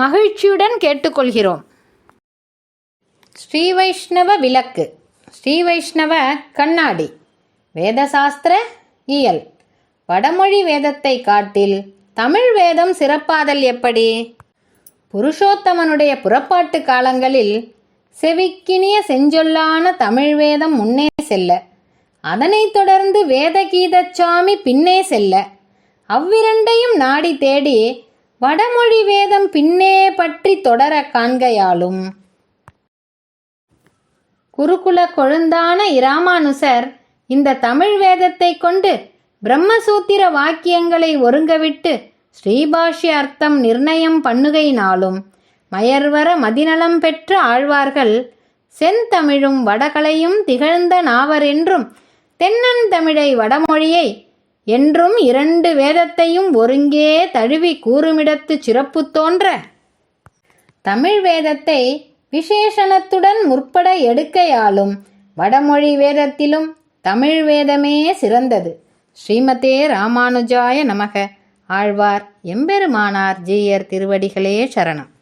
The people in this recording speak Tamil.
மகிழ்ச்சியுடன் கேட்டுக்கொள்கிறோம். ஸ்ரீ வைஷ்ணவ விளக்கு. ஸ்ரீ வைஷ்ணவ கண்ணாடி. வேதசாஸ்திர இயல். வடமொழி வேதத்தை காட்டில் தமிழ் வேதம் சிறப்பாதல் எப்படி? புருஷோத்தமனுடைய புறப்பாட்டு காலங்களில் செவிக்கினிய செஞ்சொல்லான தமிழ் வேதம் முன்னே செல்ல அதனைத் தொடர்ந்து வேதகீதச்சாமி பின்னே செல்ல அவ்விரண்டையும் நாடி தேடி வடமொழி வேதம் பின்னே பற்றி தொடர காண்கையாலும் குருகுல கொழுந்தான இராமானுசர் இந்த தமிழ் வேதத்தை கொண்டு பிரம்மசூத்திர வாக்கியங்களை ஒருங்கவிட்டு ஸ்ரீபாஷ்ய அர்த்தம் நிர்ணயம் பண்ணுகையினாலும் மயர்வர மதிநலம் பெற்ற ஆழ்வார்கள் செந்தமிழும் வடகலையும் திகழ்ந்த நாவரென்றும் தென்னந்தமிழை வடமொழியை என்றும் இரண்டு வேதத்தையும் ஒருங்கே தழுவி கூறுமிடத்து சிறப்பு தோன்ற. தமிழ் வேதத்தை விசேஷணத்துடன் முற்பட எடுக்கையாலும் வடமொழி வேதத்திலும் தமிழ் வேதமே சிறந்தது. ஸ்ரீமதே ராமானுஜாய நமக. ஆழ்வார் எம்பெருமானார் ஜீயர் திருவடிகளே சரணம்.